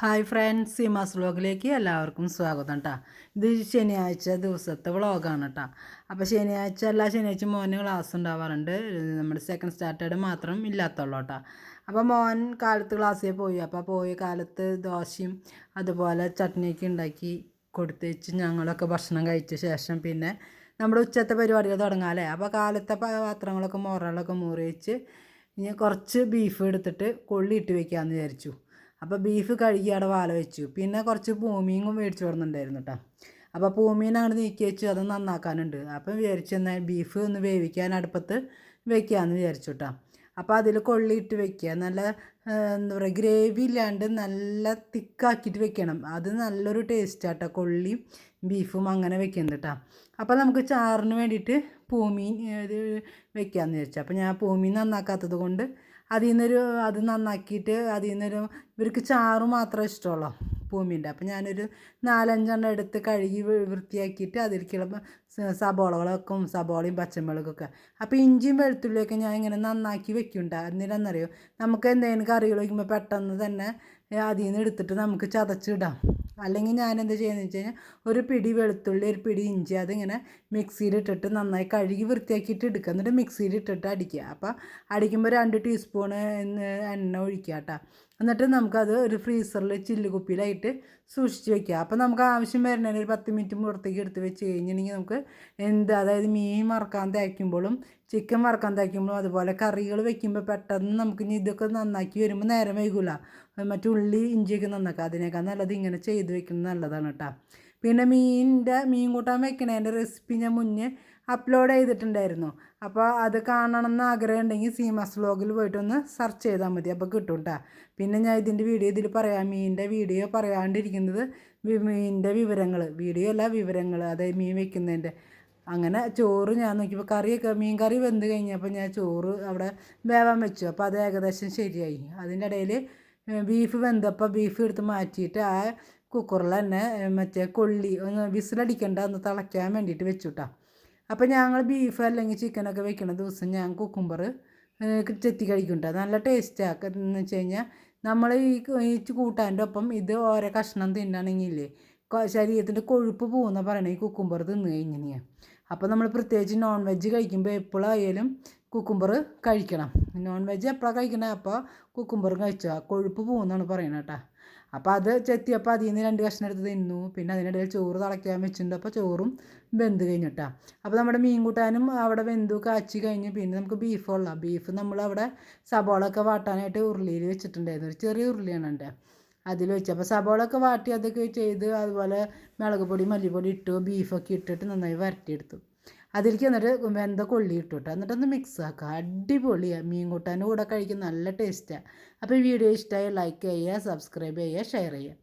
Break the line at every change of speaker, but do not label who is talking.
Hi friends Seemas വ്ളോഗിലേക്ക് എല്ലാവർക്കും സ്വാഗതം കേട്ടോ ഇത് ശനിയാഴ്ച ദിവസത്തെ വ്ളോഗാണ് കേട്ടോ അപ്പോൾ ശനിയാഴ്ച എല്ലാ ശനിയാഴ്ച മോന് ക്ലാസ് ഉണ്ടാവാറുണ്ട്. നമ്മുടെ സെക്കൻഡ് സ്റ്റാർട്ടേഡ് മാത്രം ഇല്ലാത്തുള്ളൂ കേട്ടോ അപ്പോൾ മോൻ കാലത്ത് ക്ലാസ്സിൽ പോയി. അപ്പോൾ പോയ കാലത്ത് ദോശയും അതുപോലെ ചട്നിയൊക്കെ ഉണ്ടാക്കി കൊടുത്തേച്ച് ഞങ്ങളൊക്കെ ഭക്ഷണം കഴിച്ച ശേഷം പിന്നെ നമ്മുടെ ഉച്ചത്തെ പരിപാടികൾ തുടങ്ങാമല്ലേ അപ്പോൾ കാലത്തെ പാത്രങ്ങളൊക്കെ മുറകളൊക്കെ മൂറി വെച്ച് ഇനി കുറച്ച് ബീഫ് എടുത്തിട്ട് കൊള്ളിയിട്ട് വെക്കാമെന്ന് വിചാരിച്ചു. അപ്പോൾ ബീഫ് കഴുകി അവിടെ വാല വെച്ചു. പിന്നെ കുറച്ച് ഭൂമിയും മേടിച്ചു കൊടുക്കുന്നുണ്ടായിരുന്നു കേട്ടോ അപ്പോൾ പൂമീൻ അങ്ങോട്ട് നീക്കി വെച്ചു. അത് നന്നാക്കാനുണ്ട്. അപ്പം വിചാരിച്ചു എന്നാൽ ബീഫ് ഒന്ന് വേവിക്കാൻ അടുപ്പത്ത് വെക്കാമെന്ന് വിചാരിച്ചു കേട്ടോ അപ്പോൾ അതിൽ കൊള്ളിയിട്ട് വെക്കുക. നല്ല എന്താ പറയുക ഗ്രേവി ഇല്ലാണ്ട് നല്ല തിക്കാക്കിയിട്ട് വെക്കണം. അത് നല്ലൊരു ടേസ്റ്റാട്ടോ കൊള്ളിയും ബീഫും അങ്ങനെ വെക്കുന്നത് കേട്ടോ അപ്പോൾ നമുക്ക് ചാറിന് വേണ്ടിയിട്ട് ഇത് വെക്കാമെന്ന് വിചാരിച്ചു. അപ്പോൾ ഞാൻ ഭൂമി നന്നാക്കാത്തത് കൊണ്ട് അതിൽ നിന്നൊരു അത് നന്നാക്കിയിട്ട് അതിൽ നിന്നൊരു ഇവർക്ക് ചാറ് മാത്രമേ ഇഷ്ടമുള്ളൂ ഭൂമിന്റെ അപ്പം ഞാനൊരു നാലഞ്ചെണ്ണം എടുത്ത് കഴുകി വൃത്തിയാക്കിയിട്ട് അതിലേക്കുള്ള സബോളകളൊക്കെ സബോളയും പച്ചമുളകൊക്കെ. അപ്പോൾ ഇഞ്ചിയും വെളുത്തുള്ളിയൊക്കെ ഞാൻ ഇങ്ങനെ നന്നാക്കി വെക്കുന്നുണ്ട് എന്തിനാണെന്നറിയോ നമുക്ക് എന്തെങ്കിലും കറികൾ വയ്ക്കുമ്പോൾ പെട്ടെന്ന് തന്നെ അതിൽ നിന്ന് എടുത്തിട്ട് നമുക്ക് ചതച്ചിടാം. അല്ലെങ്കിൽ ഞാൻ എന്താ ചെയ്യുന്നത് വെച്ച് കഴിഞ്ഞാൽ ഒരു പിടി വെളുത്തുള്ളി ഒരു പിടി ഇഞ്ചി അതിങ്ങനെ മിക്സിയിലിട്ടിട്ട് നന്നായി കഴുകി വൃത്തിയാക്കിയിട്ട് എടുക്കുക. എന്നിട്ട് മിക്സിയിലിട്ടിട്ട് അടിക്കുക. അപ്പോൾ അടിക്കുമ്പോൾ രണ്ട് ടീസ്പൂണ് എണ്ണ ഒഴിക്കുക കേട്ടോ. എന്നിട്ട് നമുക്കത് ഒരു ഫ്രീസറിൽ ചില്ല് കുപ്പിയിലായിട്ട് സൂക്ഷിച്ച് വെക്കുക. അപ്പോൾ നമുക്ക് ആവശ്യം വരുന്നതിന് ഒരു പത്ത് മിനിറ്റ് പുറത്തേക്ക് എടുത്ത് വെച്ച് കഴിഞ്ഞിട്ടുണ്ടെങ്കിൽ നമുക്ക് എന്ത് അതായത് മീൻ മറക്കാൻ തേക്കുമ്പോഴും ചിക്കൻ വറക്കാൻ തേക്കുമ്പോഴും അതുപോലെ കറികൾ വെക്കുമ്പോൾ പെട്ടെന്ന് നമുക്ക് ഇനി ഇതൊക്കെ നന്നാക്കി വരുമ്പോൾ നേരം വൈകില്ല മറ്റുള്ളി ഇഞ്ചിയൊക്കെ നന്നാക്കുക. അതിനേക്കാൾ നല്ലത് ഇങ്ങനെ ചെയ്ത് വെക്കുന്നത് നല്ലതാണ് കേട്ടോ. പിന്നെ മീനിന്റെ മീൻ കൂട്ടാൻ വെക്കണേന്റെ റെസിപ്പി ഞാൻ മുന്നേ അപ്ലോഡ് ചെയ്തിട്ടുണ്ടായിരുന്നു. അപ്പോൾ അത് കാണണം എന്ന് ആഗ്രഹം ഉണ്ടെങ്കിൽ സീമാസ് വ്ലോഗിൽ പോയിട്ടൊന്ന് സെർച്ച് ചെയ്താൽ മതി. അപ്പോൾ കിട്ടും കേട്ടോ പിന്നെ ഞാൻ ഇതിന്റെ വീഡിയോ ഇതിൽ പറയാം. മീനിന്റെ വീഡിയോ പറയാണ്ടിരിക്കുന്നത് മീനിന്റെ വിവരങ്ങൾ. വീഡിയോ അല്ല വിവരങ്ങൾ. അതായത് മീൻ വെക്കുന്നതിന്റെ. അങ്ങനെ ചോറ് ഞാൻ നോക്കിയപ്പോൾ കറിയൊക്കെ മീൻ കറി വെന്ത് കഴിഞ്ഞപ്പോൾ ഞാൻ ചോറ് അവിടെ വേവാൻ വെച്ചു. അപ്പോൾ അത് ഏകദേശം ശരിയായി. അതിന്റെ ഇടയിൽ ബീഫ് വെന്തപ്പോൾ ബീഫ് എടുത്ത് മാറ്റിയിട്ട് ആ കുക്കറിൽ തന്നെ മറ്റേ കൊള്ളി ഒന്ന് വിസിലടിക്കണ്ട ഒന്ന് തിളയ്ക്കാൻ വേണ്ടിയിട്ട് വെച്ചു കേട്ടോ അപ്പോൾ ഞങ്ങൾ ബീഫ് അല്ലെങ്കിൽ ചിക്കനൊക്കെ വെക്കുന്ന ദിവസം ഞാൻ കുക്കുംബർ ചെത്തി കഴിക്കുന്നുണ്ട് നല്ല ടേസ്റ്റാക്കുക എന്ന് വെച്ച് കഴിഞ്ഞാൽ നമ്മൾ ഈ കൂട്ടാന്റെ ഒപ്പം ഇത് ഓരോ കഷ്ണം തിന്നണമെങ്കിലേ ശരീരത്തിന്റെ കൊഴുപ്പ് പോകുന്ന പറയണ ഈ കുക്കുംബർ തിന്നു കഴിഞ്ഞാൽ അപ്പോൾ നമ്മൾ പ്രത്യേകിച്ച് നോൺ വെജ് കഴിക്കുമ്പോൾ എപ്പോഴായാലും കുക്കുംബർ കഴിക്കണം. നോൺ വെജ് എപ്പോഴാണ് കഴിക്കണേ അപ്പോൾ കുക്കുംബർ കഴിച്ചാൽ കൊഴുപ്പ് പോകുന്നതാണ് പറയണേട്ടാ. അപ്പോൾ അത് ചെത്തിയപ്പോൾ അതിൽ നിന്ന് രണ്ട് കഷ്ണം എടുത്ത് തിന്നു. പിന്നെ അതിനിടയിൽ ചോറ് തിളയ്ക്കാൻ വെച്ചിട്ടുണ്ട്. അപ്പോൾ ചോറും വെന്ത് കഴിഞ്ഞിട്ടാണ് അപ്പോൾ നമ്മുടെ മീൻ കൂട്ടാനും അവിടെ വെന്തു കാച്ചി കഴിഞ്ഞ് പിന്നെ നമുക്ക് ബീഫ് കൊള്ളാം. ബീഫ് നമ്മൾ അവിടെ സബോളൊക്കെ വാട്ടാനായിട്ട് ഉരുളിയിൽ വെച്ചിട്ടുണ്ടായിരുന്നു. ഒരു ചെറിയ ഉരുളിയാണ് എന്റെ അതിൽ വെച്ച്. അപ്പോൾ സബോളൊക്കെ വാട്ടി അതൊക്കെ ചെയ്ത് അതുപോലെ മുളക് പൊടി മല്ലിപ്പൊടി ഇട്ടു ബീഫൊക്കെ ഇട്ടിട്ട് നന്നായി വരട്ടിയെടുത്തു. അതിലേക്ക് എന്നിട്ട് വെന്ത കൊള്ളി ഇട്ടു കേട്ടോ എന്നിട്ടൊന്ന് മിക്സ് ആക്കുക അടിപൊളിയാണ് മീൻ കൂട്ടാന്റെ കൂടെ കഴിക്കുന്ന നല്ല ടേസ്റ്റാണ് അപ്പോൾ ഈ വീഡിയോ ഇഷ്ടമായി ലൈക്ക് ചെയ്യുക സബ്സ്ക്രൈബ് ചെയ്യുക ഷെയർ ചെയ്യുക.